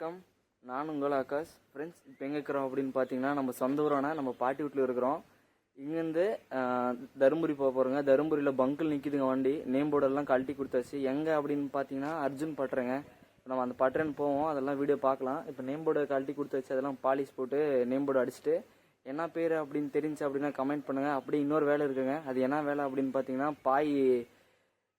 வணக்கம். நான் உங்கள் ஆகாஷ். ஃப்ரெண்ட்ஸ் இப்போ எங்கே இருக்கிறோம் அப்படின்னு பார்த்தீங்கன்னா நம்ம சொந்த ஊரானா நம்ம பாட்டி வீட்டில் இருக்கிறோம். இங்கேருந்து தருமபுரி போக போகிறோங்க தருமபுரியில் பங்கில் நிற்கிதுங்க வண்டி. நேம் போர்டெல்லாம் கழட்டி கொடுத்தாச்சு. எங்கே அப்படின்னு பார்த்தீங்கன்னா அர்ஜுன் பட்டுறேங்க. நம்ம அந்த பட்டுறேன்னு போவோம். அதெல்லாம் வீடியோ பார்க்கலாம் இப்போ நேம் போர்டை கழட்டி கொடுத்தாச்சு. அதெல்லாம் பாலிஷ் போட்டு நேம் போர்டு அடிச்சுட்டு என்ன பேர் அப்படின்னு தெரிஞ்சு அப்படின்னா கமெண்ட் பண்ணுங்கள் அப்படி இன்னொரு வேலை இருக்குங்க. அது என்ன வேலை அப்படின்னு பார்த்தீங்கன்னா பாய்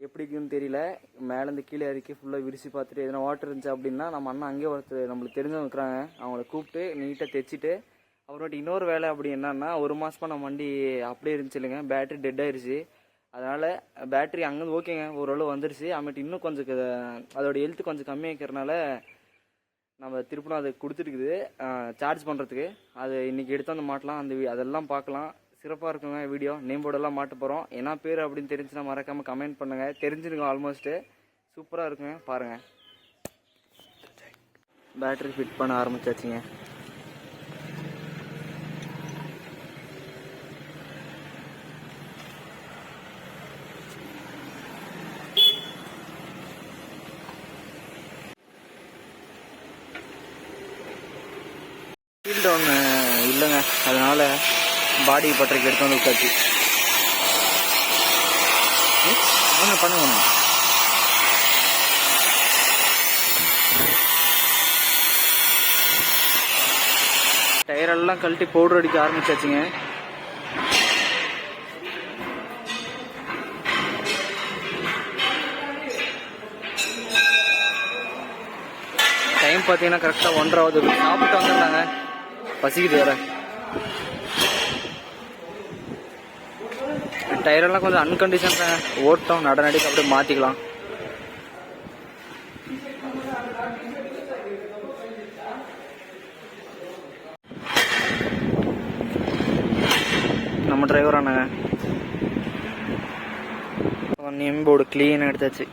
எப்படி இருக்குன்னு தெரியல. மேலேருந்து கீழே இறக்கி ஃபுல்லாக விரிச்சு பார்த்துட்டு எதனா வாட்டர் இருந்துச்சு அப்படின்னா நம்ம அண்ணன் அங்கேயே ஒருத்தர் நம்மளுக்கு தெரிஞ்சவங்க இருக்கிறாங்க. அவங்கள கூப்பிட்டு நீட்டாக தைச்சிட்டு அப்புறமேட்டு இன்னொரு வேலை அப்படி என்னன்னா ஒரு மாதமாக நம்ம வண்டி அப்படியே இருந்துச்சு இல்லைங்க. பேட்டரி டெட் ஆயிடுச்சு அதனால் பேட்டரி அங்கேருந்து ஓகேங்க ஓரளவு வந்துருச்சு. அப்புறமேட்டு இன்னும் கொஞ்சம் க- அதோட கொஞ்சம் கம்மியாக்கிறனால நம்ம திருப்பணம் அதை கொடுத்துருக்குது சார்ஜ் பண்ணுறதுக்கு அது இன்னைக்கு எடுத்து வந்து மாட்டலாம். அந்த அதெல்லாம் பார்க்கலாம். சிறப்பாக இருக்குங்க வீடியோ நேம் போர்டெல்லாம் மாட்ட போகிறோம் என்ன பேர் அப்படின்னு தெரிஞ்சுன்னா மறக்காமல் கமெண்ட் பண்ணுங்கள் தெரிஞ்சிருங்க ஆல்மோஸ்ட்டு சூப்பராக இருக்குங்க. பாருங்கள் பேட்ரி ஃபிட் பண்ண ஆரம்பிச்சாச்சுங்க. ஃபீல்டு ஒன்று இல்லைங்க. அதனால பாடி பட்டறைக்கு எடுத்து வந்து விட்டாச்சு ம், பண்ணுங்க டயரெல்லாம் கழட்டி பவுடர் அடிக்க ஆரம்பிச்சாச்சுங்க. டைம் பார்த்தீங்கன்னா கரெக்டாக ஒன்றரை ஆகுது. சாப்பிட்டு வந்துருந்தாங்க. பசிக்குது வேற. டயரெல்லாம் கொஞ்சம் அன்கண்டிஷன் ஓட்டம் நடநடிக்கு அப்படியே மாற்றிக்கலாம் நம்ம டிரைவர் ஆனாங்க நேம் போர்டு க்ளீனாக எடுத்தாச்சு.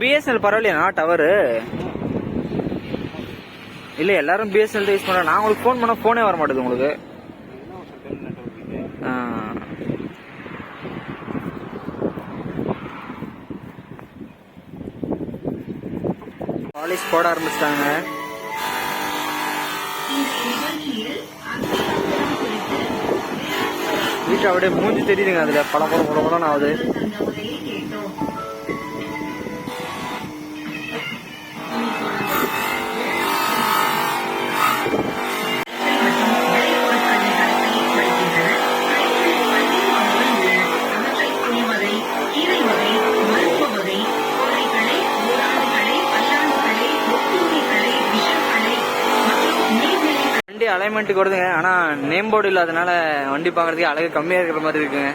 பிஎஸ்என்எல் பரவாயில்லையா? டவரு இல்ல எல்லாரும் பிஎஸ்என்எல் யூஸ் பண்றாங்க. நான் உங்களுக்கு ஃபோன் பண்ண ஃபோனே வர மாட்டேது உங்களுக்கு. காலேஜ் பாலிஷ் போட ஆரம்பிச்சிட்டாங்க. வீட்டு அப்படியே மூஞ்சி தெரியுதுங்க அதுல. பல பல பல படம் ஆகுது. வண்டி அலைன்மெண்ட் கொடுதுங்க ஆனா நேம் போர்டு இல்லாதனால வண்டி பார்க்குறதுக்கு அழகு கம்மியா இருக்கிற மாதிரி இருக்குங்க.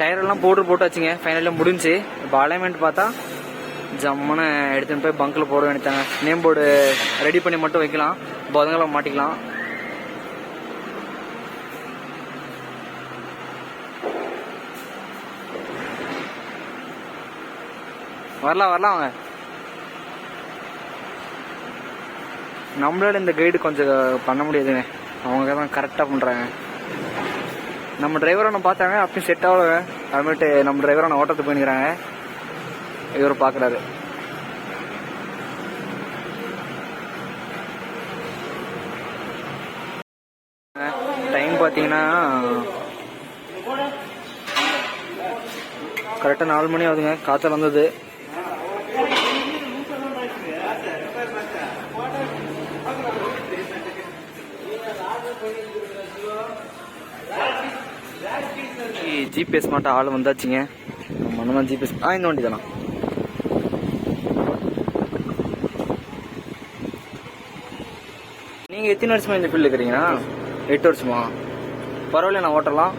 டயர் எல்லாம் போட்டு போட்டாச்சுங்க. ஃபைனலில் முடிஞ்சு. இப்போ அலைன்மெண்ட் பார்த்தா ஜம்முன்னு எடுத்துன்னு போய் பங்க்கில் போட வேண்டியதாங்க நேம் போர்டு ரெடி பண்ணி மட்டும் வைக்கலாம். பதங்களை மாட்டிக்கலாம். வரலாம் வரலாம் அவங்க. நம்மளால இந்த கைடு கொஞ்சம் பண்ண முடியாதுங்க. அவங்க தான் கரெக்டாக பண்ணுறாங்க நம்ம டிரைவர் ஒன்று பார்த்தாங்க அப்பயும் செட் ஆகல. அதுமேட்டு நம்ம டிரைவர் ஒன்று ஓட்டத்துக்கு போயினுக்கிறாங்க இவர் பார்க்குறாரு டைம் பார்த்தீங்கன்னா கரெக்டாக நாலு மணி ஆகுதுங்க. காய்ச்சல் வந்தது. ஜிபிஎஸ் மட்டும் ஆள் வந்தாச்சுங்க. தான் ஜிபிஎஸ் ஆ இந்த வண்டி தானா நீங்க எத்தனை வருஷமா இந்த ஃபீல்டு இருக்கிறீங்கன்னா எட்டு வருஷமா? பரவாயில்ல நான் ஓட்டலாம்.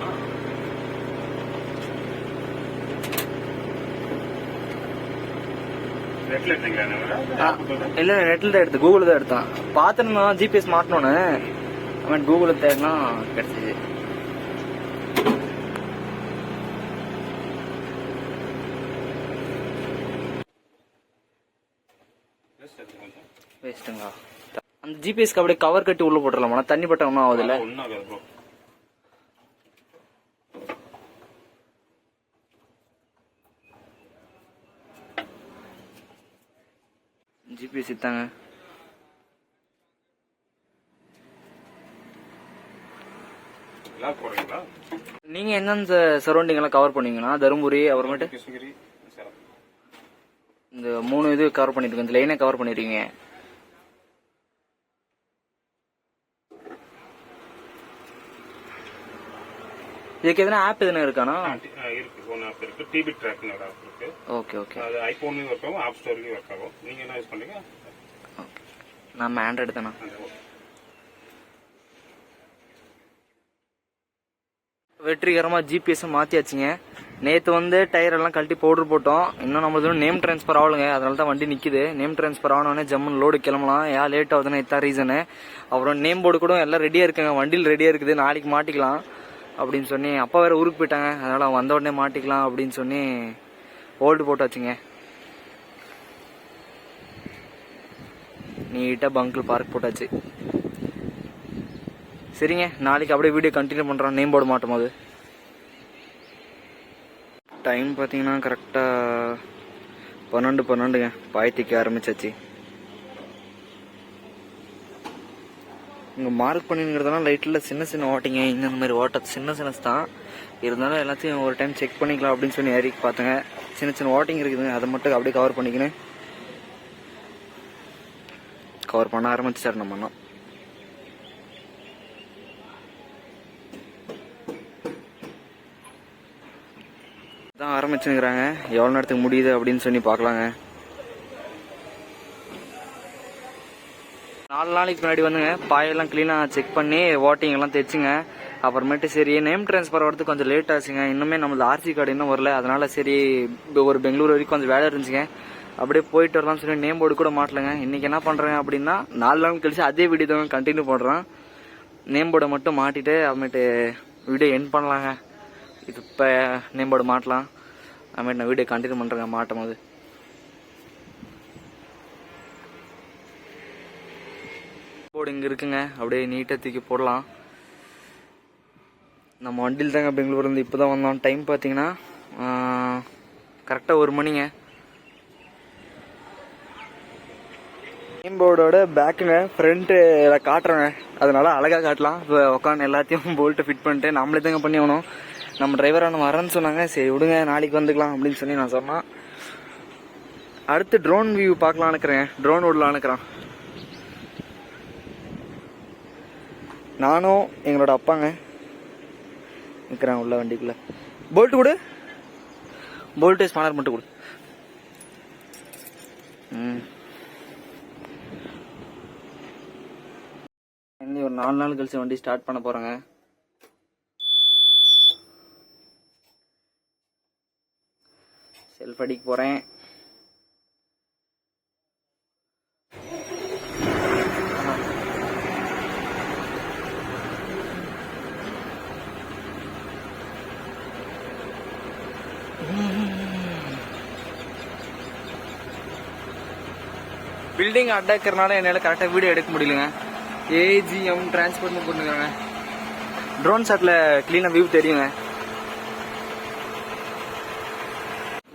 இல்ல நெட்ல தான் எடுத்து கூகுள் தான் எடுத்தான். பார்த்துனா ஜிபிஎஸ் மாட்டணும்னு அவன் கூகுளில் தேடினா கிடைச்சிது. வேஸ்ட்டுங்களா அந்த ஜிபிஎஸ்க்கு அப்படியே கவர் கட்டி உள்ள போட்டுடலாமா தண்ணி பட்டம் ஒன்றும் ஆகுதுல்ல? ஜிபிஎஸ் இத்தாங்க நீங்க எந்தெந்த சரௌண்டிங் எல்லாம் கவர் பண்ணுவீங்கன்னா தருமபுரி அப்புறமேட்டு இந்த மூணு இது கவர் பண்ணிருக்கோம் இந்த லைனை கவர் பண்ணிருக்கீங்க. இதுக்கு எதனா ஆப் எதுனா இருக்கானா? இருக்கு. ஒன் ஆப் இருக்கு. டிபி ட்ராக்னு ஒரு ஆப் இருக்கு. ஓகே ஓகே அது ஐபோன்லயும் ஒர்க் ஆகும் ஆப் ஸ்டோர்லயும் ஒர்க் ஆகும். நீங்க என்ன யூஸ் பண்றீங்க? நம்ம ஆண்ட்ராய்டு தானே? வெற்றிகரமாக ஜிபிஎஸ் மாற்றியாச்சுங்க நேற்று வந்து டயர் எல்லாம் கழட்டி பவுடர் போட்டோம். இன்னும் நம்மளது நேம் ட்ரான்ஸ்ஃபர் ஆகலைங்க. அதனால தான் வண்டி நிற்கிது நேம் ட்ரான்ஸ்ஃபர் ஆனோடனே ஜம்முன்னு லோடு கிளம்பலாம். ஏன் லேட் ஆகுதுன்னு இதான் ரீசனு அப்புறம் நேம் போர்டு கூட எல்லாம் ரெடியாக இருக்குங்க. வண்டியில் ரெடியாக இருக்குது. நாளைக்கு மாட்டிக்கலாம். அப்படின்னு சொல்லி அப்பா வேற ஊருக்கு போயிட்டாங்க அதனால அவன் வந்த உடனே மாட்டிக்கலாம் அப்படின்னு சொல்லி ஓல்டு போட்டாச்சுங்க நீட்டாக பங்கில் பார்க் போட்டாச்சு. சரிங்க நாளைக்கு அப்படியே வீடியோ கண்டினியூ பண்ணுறோம் நேம் போர்டு மாட்டும் போது டைம் பார்த்தீங்கன்னா கரெக்டாக பன்னெண்டு பன்னெண்டுங்க பாயத்திக்க ஆரம்பிச்சாச்சு. இங்கே மார்க் பண்ணிங்கிறதெல்லாம் லைட்டில் சின்ன சின்ன ஓட்டிங்க. இந்த மாதிரி ஓட்ட சின்ன சின்ன தான் இருந்தாலும் எல்லாத்தையும் ஒரு டைம் செக் பண்ணிக்கலாம் அப்படின்னு சொல்லி ஏறி பார்த்தேங்க. சின்ன சின்ன ஓட்டிங் இருக்குதுங்க. அதை மட்டும் அப்படியே கவர் பண்ணிக்கினேன் கவர் பண்ண ஆரம்பிச்சார் நம்ம அண்ணா. தான் ஆரம்பிச்சுங்கிறாங்க எவ்வளோ நேரத்துக்கு முடியுது அப்படின்னு சொல்லி பார்க்கலாங்க. நாலு நாளைக்கு முன்னாடி வந்துங்க பாயெல்லாம் க்ளீனாக செக் பண்ணி வாட்டிங் எல்லாம் தைச்சுங்க அப்புறமேட்டு சரி நேம் ட்ரான்ஸ்ஃபர் வரதுக்கு கொஞ்சம் லேட் ஆச்சுங்க. இன்னுமே நம்மளது ஆர்சி கார்டு இன்னும் வரல. அதனால சரி ஒரு பெங்களூர் வரைக்கும் கொஞ்சம் வேலை இருந்துச்சுங்க. அப்படியே போயிட்டு வரலாம்னு சொல்லி நேம் போர்டு கூட மாட்டலங்க. இன்னைக்கு என்ன பண்ணுறேன் அப்படின்னா நாலு நாள் கழிச்சு அதே வீடியோ தான் கண்டினியூ பண்ணுறேன் நேம் போர்டை மட்டும் மாட்டிட்டு அப்புறமேட்டு வீடியோ என் பண்ணலாங்க. இது இப்போ நேம் போர்டு மாட்டலாம். அப்புறமேட்டு நான் வீடியோ கண்டினியூ பண்ணுறேங்க மாட்டும் போது. போர்டு இங்கே இருக்குங்க. அப்படியே நீட்டாக தூக்கி போடலாம். நம்ம வண்டியில் தாங்க பெங்களூர்லேருந்து இப்போ தான் வந்தோம். டைம் பார்த்தீங்கன்னா கரெக்டாக ஒரு மணிங்க. Name போர்டோட பேக்குங்க front காட்டுறோங்க. அதனால் அழகாக காட்டலாம். இப்போ உட்காந்து எல்லாத்தையும் போல்ட்டு ஃபிட் பண்ணிட்டு நம்மளே தாங்க பண்ணி ஆகணும் நம்ம டிரைவரான வரேன்னு சொன்னாங்க. சரி விடுங்க நாளைக்கு வந்துக்கலாம் அப்படின்னு சொல்லி நான் சொன்னேன். அடுத்து ட்ரோன் வியூ பார்க்கலான்னு இருக்கிறேன் ட்ரோன் விடலான்னு இருக்கிறேன் நானும் எங்களோட அப்பாங்க. நிற்கிறேன் உள்ள வண்டிக்குள்ளே. போல்ட்டு கொடு. போல்ட்டு ஸ்பானர் மட்டும் கொடு. ஒரு நாலு நாள் கழிச்சு வண்டி ஸ்டார்ட் பண்ண போகிறேங்க செல்ஃப் அடிக்க போகிறேன் பில்டிங் அட்டாக்கிறனால என்னால் கரெக்டாக வீடியோ எடுக்க முடியலங்க. ஏஜிஎம் டிரான்ஸ்போர்ட்னு போட்டுருக்காங்க. ட்ரோன் ஷாட்டில் க்ளீனாக வியூ தெரியுங்க.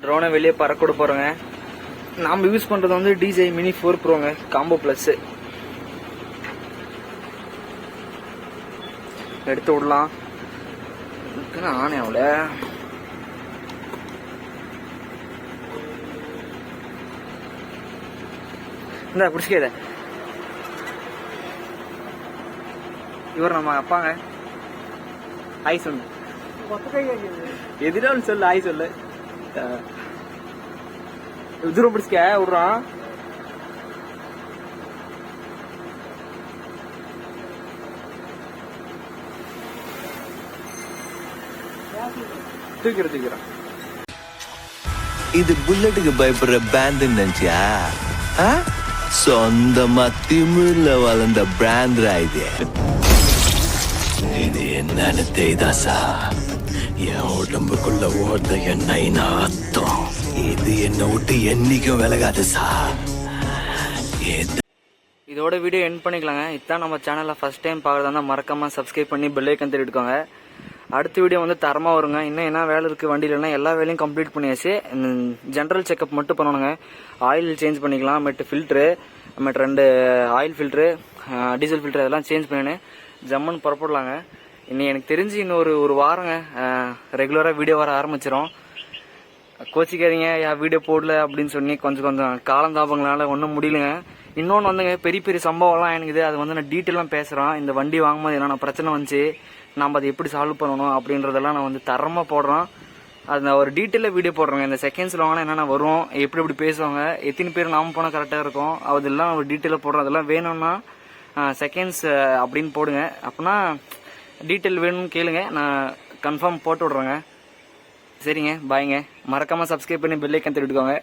ட்ரோனை வெளியே பறக்கூட போகிறோங்க நாம் யூஸ் பண்ணுறது வந்து டிஜே மினி ஃபோர் ப்ரோங்க காம்போ ப்ளஸ்ஸு எடுத்து விடலாம். ஆனே அவளை. இந்த பிடிச்சிக்க இவர் நம்ம அப்பாங்க. ஹாய் சொல்லு. எதிரான்னு சொல்லு ஹாய் சொல்லு. அஹ். தூரம் பிடிச்சிக்க விடுறான் தூக்கிற தூக்கிறோம் இது புல்லட்டுக்கு பயப்படுற பேண்ட் நினைச்சியா? ஆ? சொந்தமா திமிழ்ல வளர்ந்த பிராண்ட்ரா இது. இது என்னன்னு தெய்தாசா என் உடம்புக்குள்ள ஓடுற எண்ணெய் நாத்தம். இது என்னை விட்டு என்னைக்கும் விலகாது சா. இதோட வீடியோ என் பண்ணிக்கலாங்க. இதான் நம்ம சேனலில் ஃபஸ்ட் டைம் பார்க்குறதா இருந்தால் மறக்காமல் சப்ஸ்கிரைப் பண்ணி பெல்லைக்கன் தேடிட்டுக்கோங்க அடுத்த வீடியோ வந்து தரமாக வருங்க. இன்னும் என்ன வேலை இருக்குது வண்டியிலனா எல்லா வேலையும் கம்ப்ளீட் பண்ணியாச்சு. ஜென்ரல் செக்கப் மட்டும் பண்ணணுங்க. ஆயில் சேஞ்ச் பண்ணிக்கலாம். மெட்டு ஃபில்ட்ரு நம்மகிட்ட ரெண்டு ஆயில் ஃபில்ட்ரு டீசல் ஃபில்ட்ரு அதெல்லாம் சேஞ்ச் பண்ணினு ஜம்முன்னு புறப்படலாங்க. இன்னும் எனக்கு தெரிஞ்சு இன்னொரு ஒரு வாரங்க. ரெகுலராக வீடியோ வர ஆரம்பிச்சிடும் கோச்சிக்காதீங்க. யா வீடியோ போடல அப்படின்னு சொல்லி கொஞ்சம் கொஞ்சம் காலம் தாபங்களால ஒன்றும் முடியலங்க. இன்னொன்று வந்துங்க பெரிய பெரிய சம்பவம்லாம் எனக்குது அது வந்து நான் டீட்டெயிலாக பேசுகிறேன் இந்த வண்டி வாங்கும்போது என்னென்ன பிரச்சனை வந்துச்சு நம்ம அதை எப்படி சால்வ் பண்ணணும் அப்படின்றதெல்லாம் நான் வந்து தரமாக போடுறோம். அது நான் ஒரு டீட்டெயிலாக வீடியோ போடுறேங்க. இந்த செகண்ட்ஸில் வாங்கினா என்னென்ன வரும்? எப்படி எப்படி பேசுவாங்க? எத்தனை பேர் நாம போனால் கரெக்டாக இருக்கும்? அதெல்லாம் ஒரு டீட்டெயிலாக போடுறோம். அதெல்லாம் வேணும்னா செகண்ட்ஸ் அப்படின்னு போடுங்க. அப்படின்னா டீட்டெயில் வேணும்னு கேளுங்க. நான் கன்ஃபார்ம் போட்டு விட்றேங்க. சரிங்க பாய்ங்க மறக்காமல் சப்ஸ்கிரைப் பண்ணி பெல்லைக்கன் திருட்டுக்கோங்க